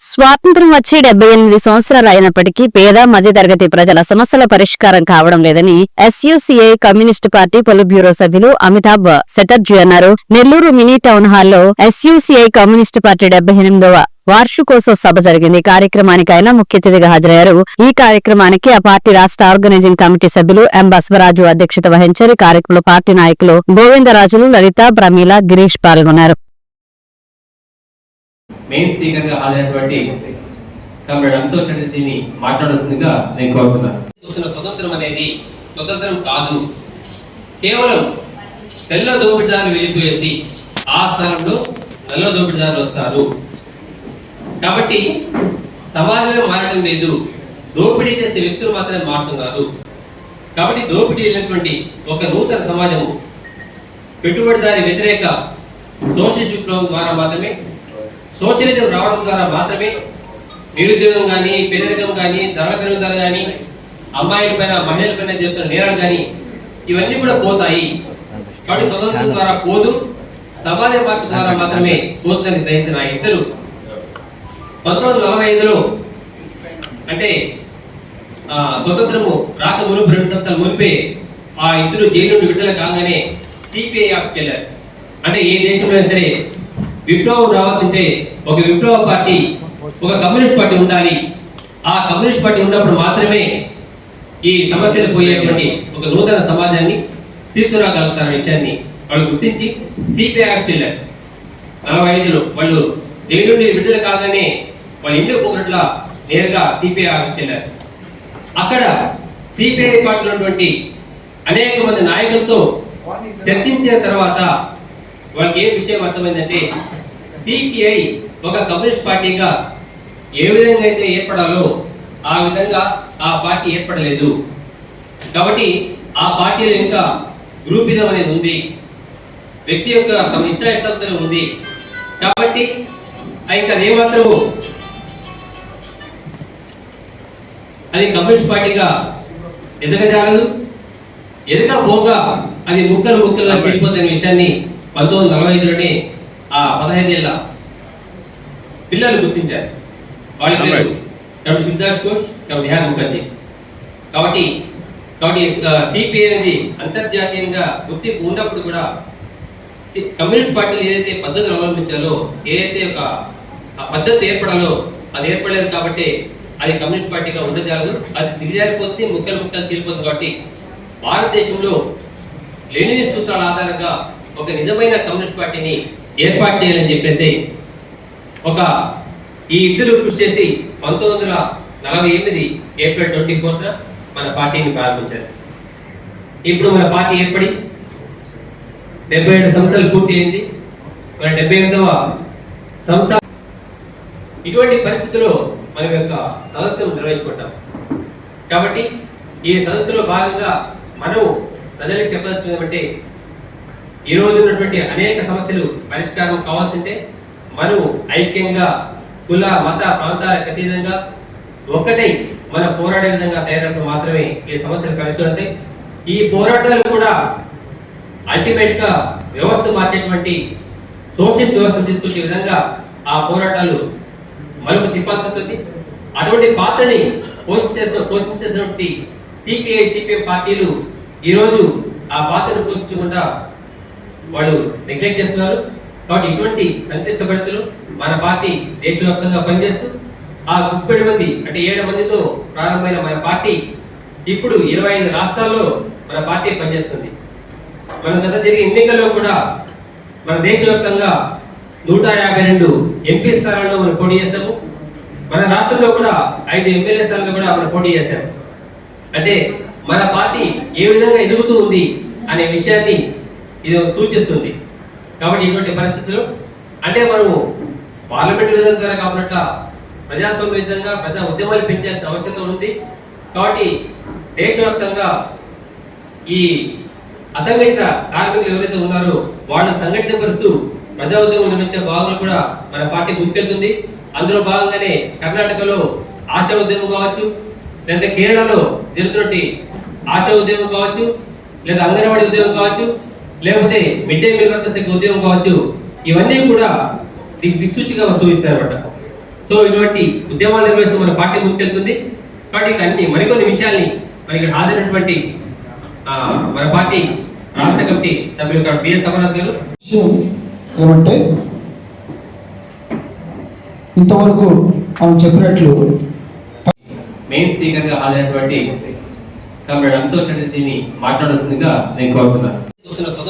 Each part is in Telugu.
స్వాతంత్ర్యం వచ్చి డెబ్బై ఎనిమిది సంవత్సరాలు అయినప్పటికీ పేద మధ్యతరగతి ప్రజల సమస్యల పరిష్కారం కావడం లేదని SUCI communist party politburo సభ్యులు అమితాబ్ సెటర్జీ అన్నారు. నెల్లూరు మినీ టౌన్ హాల్లో ఎస్యుసిఐ కమ్యూనిస్టు పార్టీ డెబ్బై ఎనిమిదవ వార్షికోత్సవ సభ జరిగింది. కార్యక్రమానికి ఆయన ముఖ్య అతిథిగా హాజరయ్యారు. ఈ కార్యక్రమానికి ఆ పార్టీ రాష్ట్ర ఆర్గనైజింగ్ కమిటీ సభ్యులు ఎం బసవరాజు అధ్యక్షత వహించారు. కార్యక్రమంలో పార్టీ నాయకులు గోవిందరాజులు లలిత ప్రమీల గిరీష్ పాల్గొన్నారు. మెయిన్ స్పీకర్గా హాజరైనటువంటి కమ్రేడ్ అంతో చటర్జీని మాట్లాడాల్సిందిగా నేను కోరుతున్నాను. స్వతంత్రం అనేది స్వతంత్రం కాదు. కేవలం తెల్ల దోపిడిదారులు వెళ్ళిపోయేసి ఆ స్థలంలో నల్ల దోపిడిదారులు వస్తారు. కాబట్టి సమాజమే మారడం లేదు. దోపిడీ చేసే వ్యక్తులు మాత్రమే మారుతున్నారు. కాబట్టి దోపిడీ లేనటువంటి ఒక నూతన సమాజము పెట్టుబడిదారి వ్యతిరేక సోషలిస్ట్ విప్లవం ద్వారా మాత్రమే సోషలిజం రావడం ద్వారా మాత్రమే నిరుద్యోగం కానీ పేదరికం కానీ ధరల పెరుగుదల కానీ అమ్మాయిల పైన మహిళల పైన చేస్తున్న నేరాలు కానీ ఇవన్నీ కూడా పోతాయి. కాబట్టి స్వతంత్రం ద్వారా పోదు సమాజ పార్టీ ద్వారా మాత్రమే పోతుందని గ్రహించిన ఆ ఇద్దరు. పంతొమ్మిది వందల ఐదులో అంటే స్వతంత్రము రాక మునుపు రెండు సంవత్సరాల మునిపే ఆ ఇద్దరు జైలు నుండి విడుదల కాగానే సిపిఐ ఆఫీస్కి వెళ్ళారు. అంటే ఏ దేశంలో సరే విప్లవం రావాల్సింటే ఒక విప్లవ పార్టీ ఒక కమ్యూనిస్ట్ పార్టీ ఉండాలి. ఆ కమ్యూనిస్ట్ పార్టీ ఉన్నప్పుడు మాత్రమే ఈ సమస్యలు పోయేటువంటి ఒక నూతన సమాజాన్ని తీసుకురాగలుగుతారనే విషయాన్ని వాళ్ళు గుర్తించి సిపిఐ ఆఫీస్కి నలభై ఐదులో వాళ్ళు జైలు నుండి విడుదల కాగానే వాళ్ళ ఇంటికి పోయినట్ల నేరుగా సిపిఐ ఆఫీస్కి వెళ్ళారు. అక్కడ సిపిఐ పార్టీలో ఉన్నటువంటి అనేక మంది నాయకులతో చర్చించిన తర్వాత వాళ్ళకి ఏ విషయం అర్థమైందంటే సిపిఐ ఒక కమ్యూనిస్ట్ పార్టీగా ఏ విధంగా అయితే ఏర్పడాలో ఆ విధంగా ఆ పార్టీ ఏర్పడలేదు. కాబట్టి ఆ పార్టీలో ఇంకా గ్రూపిజం అనేది ఉంది. వ్యక్తి యొక్క తమ ఇష్టాయిష్టంతో ఉంది. కాబట్టి ఇంకా ఏమాత్రము అది కమ్యూనిస్ట్ పార్టీగా ఎదగజాలదు ఎదగబోగా అది ముక్కలు ముక్కలుగా చెడిపోతున్న విషయాన్ని పంతొమ్మిది నలభై ఐదులోనే ఆ పదహైదేళ్ళ పిల్లలు గుర్తించారు. వాళ్ళ పేరు డాక్టర్ శివదాస్ ఘోష్ డాక్టర్ బిహార్ ముఖర్జీ. కాబట్టి కాబట్టి సిపిఐ అనేది అంతర్జాతీయంగా గుర్తింపు ఉన్నప్పుడు కూడా కమ్యూనిస్ట్ పార్టీలు ఏదైతే పద్ధతులు అవలంబించాలో ఏదైతే ఒక ఆ పద్ధతి ఏర్పడాలో అది ఏర్పడలేదు కాబట్టి అది కమ్యూనిస్ట్ పార్టీగా ఉండజాలదు. అది దిగజారిపోతే ముక్కలు ముక్కలు చీలిపోతుంది కాబట్టి భారతదేశంలో లెనినిస్ట్ సూత్రాల ఆధారంగా ఒక నిజమైన కమ్యూనిస్ట్ పార్టీని ఏర్పాటు చేయాలని చెప్పేసి ఒక ఈ ఇద్దరు కృషి చేసి పంతొమ్మిది వందల నలభై ఎనిమిది ఏప్రిల్ ట్వంటీ ఫోర్త్న మన పార్టీని ప్రారంభించారు. ఇప్పుడు మన పార్టీ ఏర్పడి డెబ్బై ఏడు సంవత్సరాలు పూర్తి అయింది. మన డెబ్బై ఎనిమిదవ సంస్థ ఇటువంటి పరిస్థితుల్లో మనం యొక్క సదస్సును నిర్వహించుకుంటాం. కాబట్టి ఈ సదస్సులో భాగంగా మనం ప్రజలకు చెప్పదలుచుకున్నదంటే ఈ రోజు ఉన్నటువంటి అనేక సమస్యలు పరిష్కారం కావాల్సింటే మనం ఐక్యంగా కుల మత ప్రాంతాలకు అతీతంగా ఒక్కటై మన పోరాడే విధంగా తయారైనప్పుడు మాత్రమే ఈ సమస్యలు పరిష్కరిస్తాయి ఈ పోరాటాలు కూడా అల్టిమేట్గా వ్యవస్థ మార్చేటువంటి సోషలిస్ట్ వ్యవస్థ తీసుకొచ్చే విధంగా ఆ పోరాటాలు మలుపు తిప్పాల్సి ఉంటుంది అటువంటి పాత్రని పోషించే పోషించేసినటువంటి సిపిఐ సిపిఎం పార్టీలు ఈరోజు ఆ పాత్రను పోషించకుండా వాళ్ళు నెగ్లెక్ట్ చేస్తున్నారు. కాబట్టి ఇటువంటి సంక్లిష్ట పరిస్థితులు మన పార్టీ దేశవ్యాప్తంగా పనిచేస్తూ ఆ ముప్పై మంది అంటే ఏడు మందితో ప్రారంభమైన మన పార్టీ ఇప్పుడు ఇరవై ఐదు రాష్ట్రాల్లో మన పార్టీ పనిచేస్తుంది. మన గత జరిగే ఎన్నికల్లో కూడా మన దేశవ్యాప్తంగా నూట యాభై రెండు ఎంపీ స్థానాల్లో మనం పోటీ చేస్తాము మన రాష్ట్రంలో కూడా ఐదు ఎమ్మెల్యే స్థానాల్లో కూడా మనం పోటీ చేస్తాము అంటే మన పార్టీ ఏ విధంగా ఎదుగుతూ ఉంది అనే విషయాన్ని ఇది సూచిస్తుంది కాబట్టి ఇటువంటి పరిస్థితులు అంటే మనము పార్లమెంట్ విధానం ద్వారా కాకుండా ప్రజాస్వామ్య విధంగా ప్రజా ఉద్యమాలు పెంచాల్సిన అవసరం ఉంది. కాబట్టి దేశవ్యాప్తంగా ఈ అసంఘటిత కార్మికులు ఎవరైతే ఉన్నారో వాళ్ళని సంఘటితపరుస్తూ ప్రజా ఉద్యమం నిర్మించే భాగంలో కూడా మన పార్టీ ముందుకెళ్తుంది. అందులో భాగంగానే కర్ణాటకలో ఆశా ఉద్యమం కావచ్చు లేదా కేరళలో జరుగుతున్నటువంటి ఆశా ఉద్యమం కావచ్చు లేదా అంగన్వాడీ ఉద్యమం కావచ్చు లేకపోతే మిడ్ డే మీల్ వర్కర్స్ యొక్క ఉద్యమం కావచ్చు ఇవన్నీ కూడా దిక్ దిక్సూచిగా చూపించారన్నమాట సో ఇటువంటి ఉద్యమాలు నిర్వహిస్తూ మన పార్టీ ముందుకెళ్తుంది. కాబట్టి ఇక అన్ని మరికొన్ని విషయాల్ని మరి ఇక్కడ హాజరైనటువంటి మన పార్టీ రాష్ట్ర కమిటీ సభ్యులు పిఎస్ అమర్నాథ్ గారు. ఏమంటే ఇంతవరకు మనం చెప్పినట్లు మెయిన్ స్పీకర్గా హాజరైనటువంటి కామ్రేడ్ చటర్జీని మాట్లాడాల్సిందిగా నేను కోరుతున్నాను.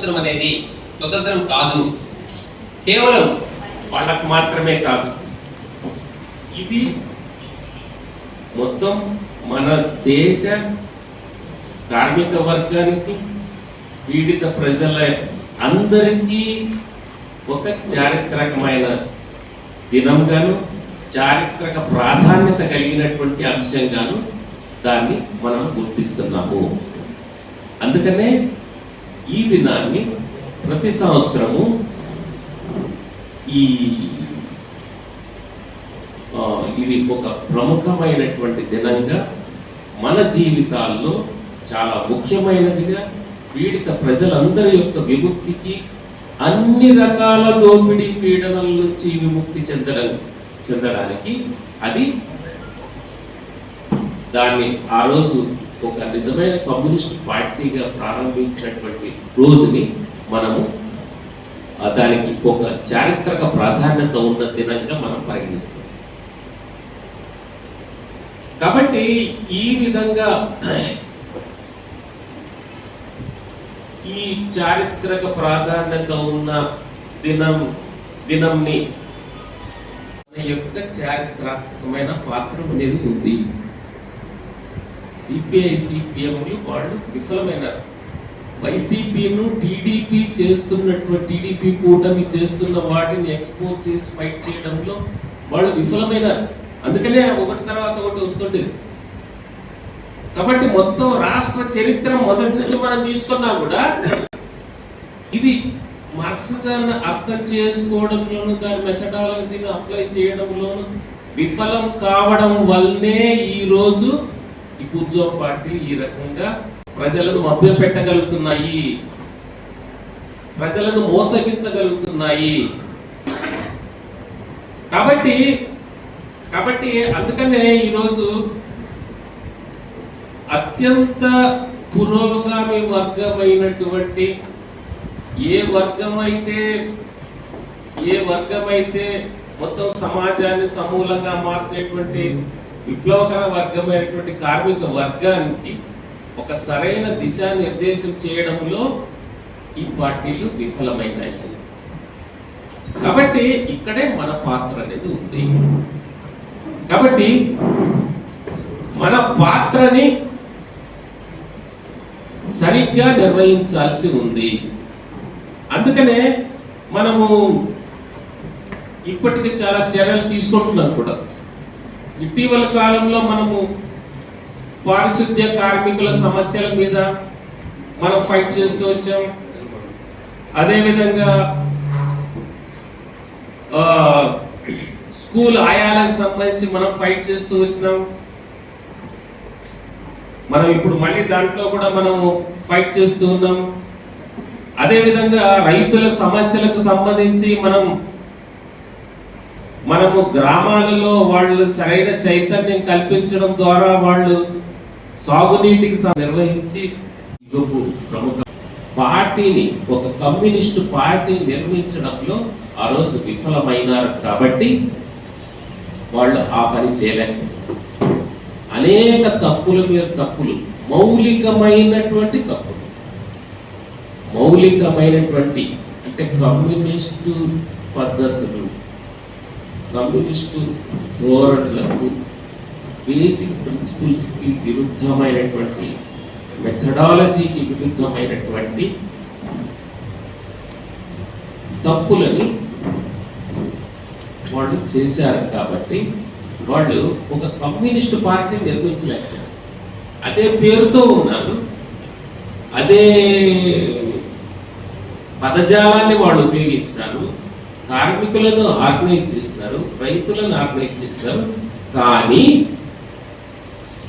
స్వతంత్రం అనేది స్వతంత్రం కాదు. కేవలం వాళ్ళకు మాత్రమే కాదు. ఇది మొత్తం మన దేశ కార్మిక వర్గానికి పీడిత ప్రజల అందరికీ ఒక చారిత్రకమైన దినంగాను చారిత్రక ప్రాధాన్యత కలిగినటువంటి అంశంగాను దాన్ని మనం గుర్తిస్తున్నాము. అందుకనే ఈ దినాన్ని ప్రతి సంవత్సరము ఈ ఇది ఒక ప్రముఖమైనటువంటి దినంగా మన జీవితాల్లో చాలా ముఖ్యమైనదిగా పీడిత ప్రజలందరి యొక్క విముక్తికి అన్ని రకాల దోపిడీ పీడనల నుంచి విముక్తి చెందడం చెందడానికి అది దాన్ని ఆ రోజు ఒక నిజమైన కమ్యూనిస్ట్ పార్టీగా ప్రారంభించినటువంటి రోజుని మనము దానికి ఒక చారిత్రక ప్రాధాన్యత ఉన్న దినంగా మనం పరిగణిస్తాం. కాబట్టి ఈ విధంగా ఈ చారిత్రక ప్రాధాన్యత ఉన్న దినం దినంని యొక్క చారిత్రాత్మకమైన పాత్ర అనేది ఉంది. సిపిఐ సిపిఎంలు వాళ్ళు విఫలమైనారు వైసీపీను టీడీపీ చేస్తున్నటువంటి టీడీపీ కూటమి చేస్తున్న వాటిని ఎక్స్పోజ్ చేసి ఫైట్ చేయడంలో వాళ్ళు విఫలమైనారు అందుకనే ఒకటి తర్వాత ఒకటి వస్తుండేది కాబట్టి మొత్తం రాష్ట్ర చరిత్ర మొదటి నుంచి మనం తీసుకున్నా కూడా ఇది మార్క్సిజాన్ని అర్థం చేసుకోవడంలోను దాని మెథడాలజీని అప్లై చేయడంలోను విఫలం కావడం వల్లనే ఈ రోజు కూర్చో పార్టీ ఈ రకంగా ప్రజలను మభ్యం పెట్టగలుగుతున్నాయి ప్రజలను మోసగించగలుగుతున్నాయి. కాబట్టి కాబట్టి అందుకనే ఈరోజు అత్యంత పురోగామి వర్గమైనటువంటి ఏ వర్గమైతే ఏ వర్గమైతే మొత్తం సమాజాన్ని సమూలంగా మార్చేటువంటి విప్లవకర వర్గమైనటువంటి కార్మిక వర్గానికి ఒక సరైన దిశానిర్దేశం చేయడంలో ఈ పార్టీలు విఫలమైనాయి. కాబట్టి ఇక్కడే మన పాత్ర అనేది ఉంది. కాబట్టి మన పాత్రని సరిగ్గా నిర్వహించాల్సి ఉంది. అందుకనే మనము ఇప్పటికి చాలా చర్యలు తీసుకుంటున్నాం కూడా. ఇటీవల కాలంలో మనము పారిశుద్ధ్య కార్మికుల సమస్యల మీద మనం ఫైట్ చేస్తూ వచ్చాం. అదేవిధంగా స్కూల్ ఆయాలకు సంబంధించి మనం ఫైట్ చేస్తూ వచ్చినాం. మనం ఇప్పుడు మళ్ళీ దాంట్లో కూడా మనం ఫైట్ చేస్తూ ఉన్నాం. అదేవిధంగా రైతుల సమస్యలకు సంబంధించి మనం మనము గ్రామాలలో వాళ్ళు సరైన చైతన్యం కల్పించడం ద్వారా వాళ్ళు సాగునీటికి నిర్వహించి ప్రముఖ పార్టీని ఒక కమ్యూనిస్టు పార్టీ నిర్మించడంలో ఆ రోజు విఫలమైనారు కాబట్టి వాళ్ళు ఆ పని చేయలేకపోయారు. అనేక తప్పుల మీద తప్పులు మౌలికమైనటువంటి తప్పులు. మౌలికమైనటువంటి అంటే కమ్యూనిస్టు పద్ధతులు కమ్యూనిస్టు ధోరణులకు బేసిక్ ప్రిన్సిపల్స్కి విరుద్ధమైనటువంటి మెథడాలజీకి విరుద్ధమైనటువంటి తప్పులని వాళ్ళు చేశారు కాబట్టి వాళ్ళు ఒక కమ్యూనిస్ట్ పార్టీ నిర్మించలేకపోయారు. అదే పేరుతో ఉన్నారు అదే పదజాలాన్ని వాళ్ళు ఉపయోగించినారు. కార్మికులను ఆర్గనైజ్ చేస్తున్నారు రైతులను ఆర్గనైజ్ చేస్తున్నారు కానీ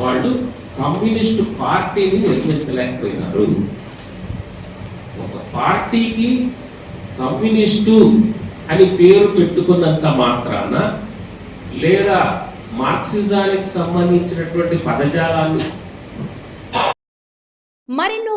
వాళ్ళు కమ్యూనిస్ట్ పార్టీని నిర్మించలేకపోయినారు. ఒక పార్టీకి కమ్యూనిస్టు అని పేరు పెట్టుకున్నంత మాత్రాన లేదా మార్క్సిజానికి సంబంధించినటువంటి పదజాలాన్ని